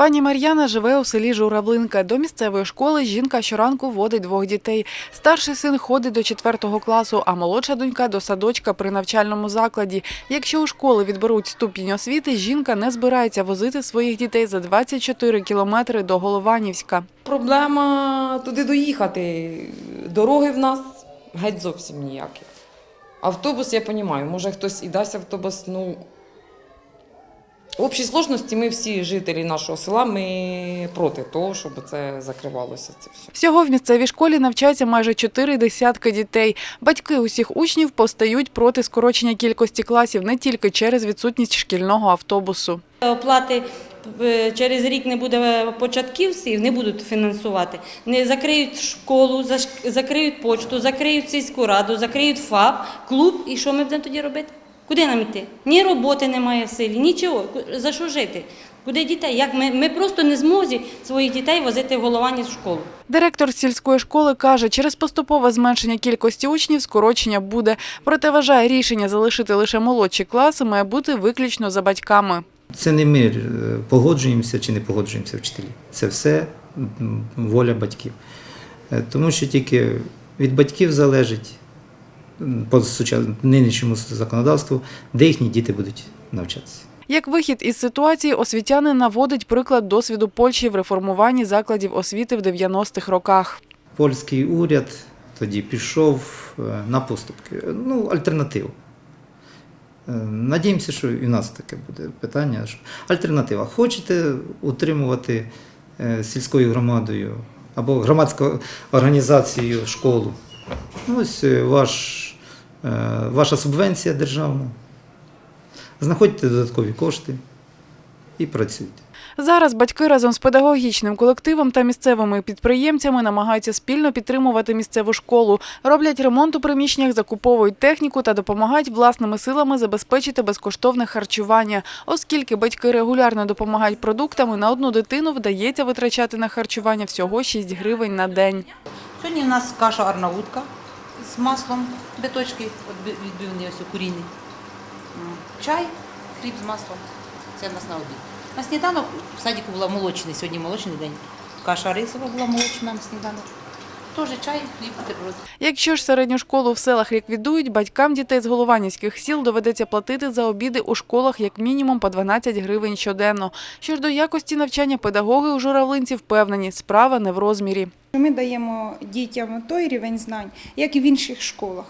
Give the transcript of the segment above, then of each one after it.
Пані Мар'яна живе у селі Журавлинка. До місцевої школи жінка щоранку водить двох дітей. Старший син ходить до четвертого класу, а молодша донька до садочка при навчальному закладі. Якщо у школи відберуть ступінь освіти, жінка не збирається возити своїх дітей за 24 кілометри до Голованівська. Проблема туди доїхати. Дороги в нас геть зовсім ніякі. Автобус, я розумію, може хтось і дасть автобус, ну. В общій сложності ми всі жителі нашого села, ми проти того, щоб це закривалося. Це все. Всього в місцевій школі навчається майже чотири десятки дітей. Батьки усіх учнів постають проти скорочення кількості класів не тільки через відсутність шкільного автобусу. Оплати е, через рік не буде початківців, не будуть фінансувати. Не закриють школу, закриють почту, закриють сільську раду, закриють ФАП, клуб. І що ми будемо тоді робити? Куди нам йти? Ні роботи немає в селі, нічого. За що жити? Куди дітей? Як ми, ми просто не змозі своїх дітей возити в Головані в школу. Директор сільської школи каже, через поступове зменшення кількості учнів скорочення буде. Проте вважає рішення залишити лише молодші класи має бути виключно за батьками. Це не ми е, погоджуємося чи не погоджуємося вчителі. Це все воля батьків. Е, Тому що тільки від батьків залежить по сучас- нинішньому законодавству, де їхні діти будуть навчатися. Як вихід із ситуації, освітяни наводить приклад досвіду Польщі в реформуванні закладів освіти в 90-х роках. Польський уряд тоді пішов е, на поступки, ну, альтернативу. Е, Надіємося, що і в нас таке буде питання. Що альтернатива. Хочете утримувати е, сільською громадою або громадською організацією школу? Ну, Ось ваш, ваша субвенція державна. Знаходьте додаткові кошти і працюйте. Зараз батьки разом з педагогічним колективом та місцевими підприємцями намагаються спільно підтримувати місцеву школу, роблять ремонт у приміщеннях, закуповують техніку та допомагають власними силами забезпечити безкоштовне харчування. Оскільки батьки регулярно допомагають продуктами, на одну дитину вдається витрачати на харчування всього 6 гривень на день. Сьогодні у нас каша арнаутка з маслом, биточки відбивні ось курінні. М, Чай, хліб з маслом. Це в нас на обід. На сніданок в садіку була молочний, сьогодні молочний день. Каша рисова була молочна на сніданок. Теж чай, хліб, бутерброд. Якщо ж середню школу в селах ліквідують, батькам дітей з голованівських сіл доведеться платити за обіди у школах як мінімум по 12 гривень щоденно. Що ж до якості навчання, педагоги у журавлинці впевнені, справа не в розмірі. Ми даємо дітям той рівень знань, як і в інших школах.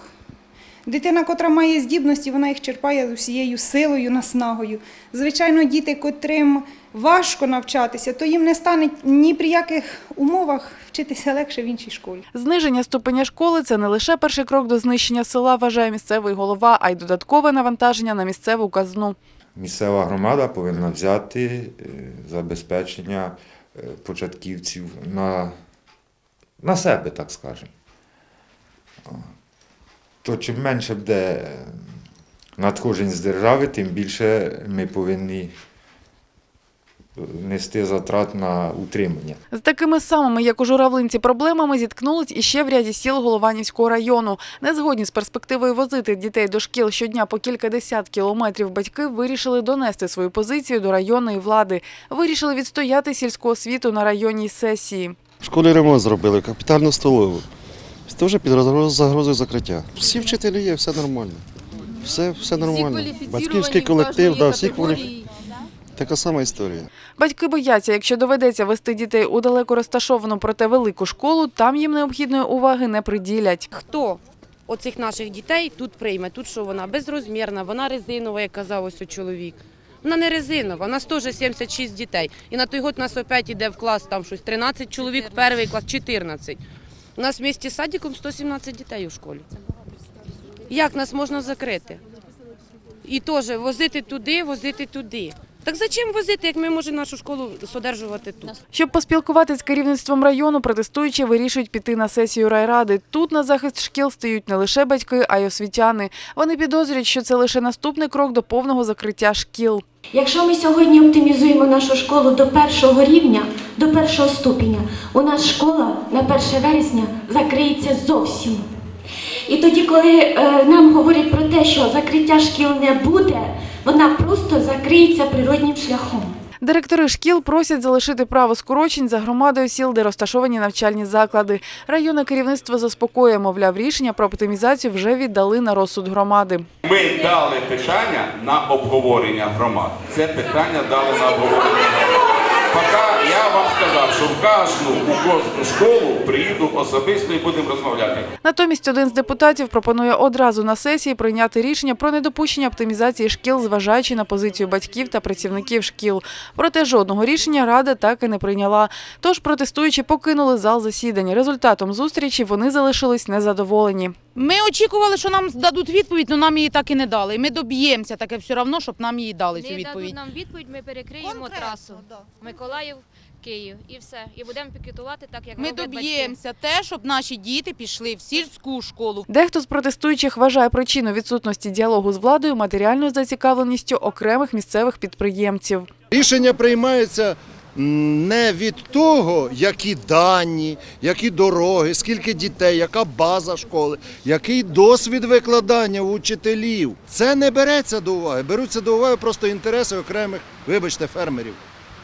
Дитина, котра має здібності, вона їх черпає з усією силою, наснагою. Звичайно, діти, котрим важко навчатися, то їм не стане ні при яких умовах вчитися легше в іншій школі. Зниження ступеня школи це не лише перший крок до знищення села, вважає місцевий голова, а й додаткове навантаження на місцеву казну. Місцева громада повинна взяти е, забезпечення е, початківців на, на себе, так скажемо. То чим менше буде надходжень з держави, тим більше ми повинні нести затрат на утримання. З такими самими, як у журавлинці, проблемами зіткнулись іще в ряді сіл Голованівського району. Не згодні з перспективою возити дітей до шкіл щодня по кілька десят кілометрів, батьки вирішили донести свою позицію до районної влади. Вирішили відстояти сільську освіту на районній сесії. В школі ремонт зробили, капітальну столову. Теж під загроз- загрозою закриття. Всі вчителі є, все нормально. Все, все нормально. Батьківський колектив, да, всі кваліфіковані. Така сама історія. Батьки бояться, якщо доведеться вести дітей у далеко розташовану, проте велику школу, там їм необхідної уваги не приділять. хто оцих наших дітей тут прийме? Тут що вона безрозмірна, вона резинова, як казав ось чоловік. Вона не резинова, у нас теж 76 дітей. І на той год у нас опять іде в клас там щось 13 чоловік, перший клас 14. У нас в місті з садиком 117 дітей у школі. Як нас можна закрити? І теж возити туди, возити туди. Так зачем возити, як ми можемо нашу школу содержувати тут? Щоб поспілкуватись з керівництвом району, протестуючі вирішують піти на сесію райради. Тут на захист шкіл стають не лише батьки, а й освітяни. Вони підозрюють, що це лише наступний крок до повного закриття шкіл. Якщо ми сьогодні оптимізуємо нашу школу до першого рівня, до першого ступеня, у нас школа на 1 вересня закриється зовсім. І тоді, коли е, нам говорять про те, що закриття шкіл не буде, вона просто закриється природнім шляхом. Директори шкіл просять залишити право скорочень за громадою сіл, де розташовані навчальні заклади. Районне керівництво заспокоює, мовляв, рішення про оптимізацію вже віддали на розсуд громади. Ми дали питання на обговорення громад. Це питання дали на обговорення. Поки я вам сказав, що в кожну у кожну школу приїду особисто і будемо розмовляти. Натомість один з депутатів пропонує одразу на сесії прийняти рішення про недопущення оптимізації шкіл, зважаючи на позицію батьків та працівників шкіл. Проте жодного рішення рада так і не прийняла. Тож протестуючі покинули зал засідань. Результатом зустрічі вони залишились незадоволені. Ми очікували, що нам дадуть відповідь, але нам її так і не дали. Ми доб'ємося таке все одно, щоб нам її дали цю Не дадуть відповідь. нам відповідь, ми перекриємо трасу. Миколаїв, Київ і все. І будемо пікетувати так, як Ми роблять батьки. доб'ємося те, щоб наші діти пішли в сільську школу. Дехто з протестуючих вважає причину відсутності діалогу з владою матеріальною зацікавленістю окремих місцевих підприємців. Рішення приймаються м, не від того, які дані, які дороги, скільки дітей, яка база школи, який досвід викладання у учителів. Це не береться до уваги. Беруться до уваги просто інтереси окремих, вибачте, фермерів.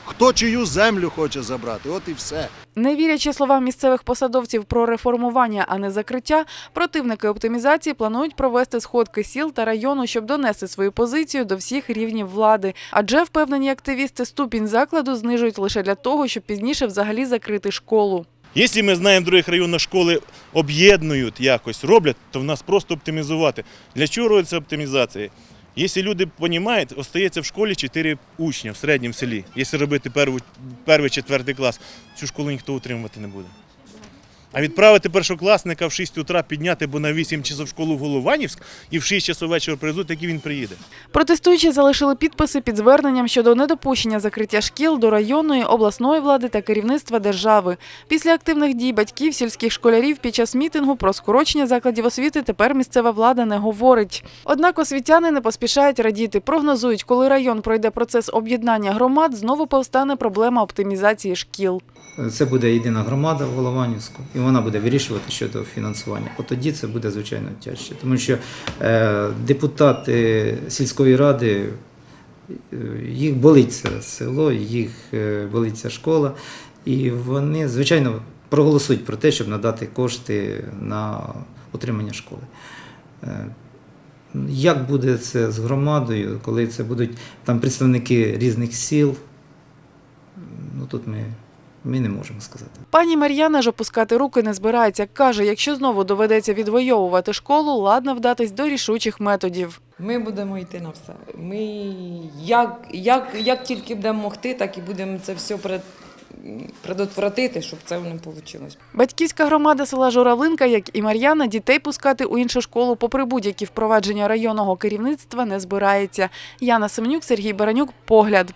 Хто чию землю хоче забрати, от і все. Не вірячи словам місцевих посадовців про реформування, а не закриття, противники оптимізації планують провести сходки сіл та району, щоб донести свою позицію до всіх рівнів влади. Адже впевнені активісти ступінь закладу знижують лише для того, щоб пізніше взагалі закрити школу. Якщо ми знаємо, в других районах школи об'єднують якось, роблять, то в нас просто оптимізувати. Для чого робиться оптимізація? Якщо люди розуміють, остається в школі 4 учня в середньому селі. Якщо робити перший, четвертий клас, цю школу ніхто утримувати не буде. А відправити першокласника в 6 утра підняти, бо на 8 часов школу в Голованівськ і в 6 часов вечора привезуть, як і він приїде. Протестуючі залишили підписи під зверненням щодо недопущення закриття шкіл до районної, обласної влади та керівництва держави. Після активних дій батьків сільських школярів під час мітингу про скорочення закладів освіти тепер місцева влада не говорить. Однак освітяни не поспішають радіти. Прогнозують, коли район пройде процес об'єднання громад, знову повстане проблема оптимізації шкіл. Це буде єдина громада в Голованівську, і вона буде вирішувати щодо фінансування. От тоді це буде звичайно тяжче, тому що е, депутати сільської ради, е, їх болить це село, їх е, болить ця школа, і вони, звичайно, проголосують про те, щоб надати кошти на утримання школи. Як буде це з громадою, коли це будуть там представники різних сіл? Ну тут ми, ми не можемо сказати. Пані Мар'яна ж опускати руки не збирається. Каже, якщо знову доведеться відвоювати школу, ладна вдатись до рішучих методів. Ми будемо йти на все. Ми як, як, як тільки будемо могти, так і будемо це все пред, предотвратити, щоб це не вийшло. Батьківська громада села Журавлинка, як і Мар'яна, дітей пускати у іншу школу попри будь-які впровадження районного керівництва не збирається. Яна Семенюк, Сергій Баранюк, Погляд.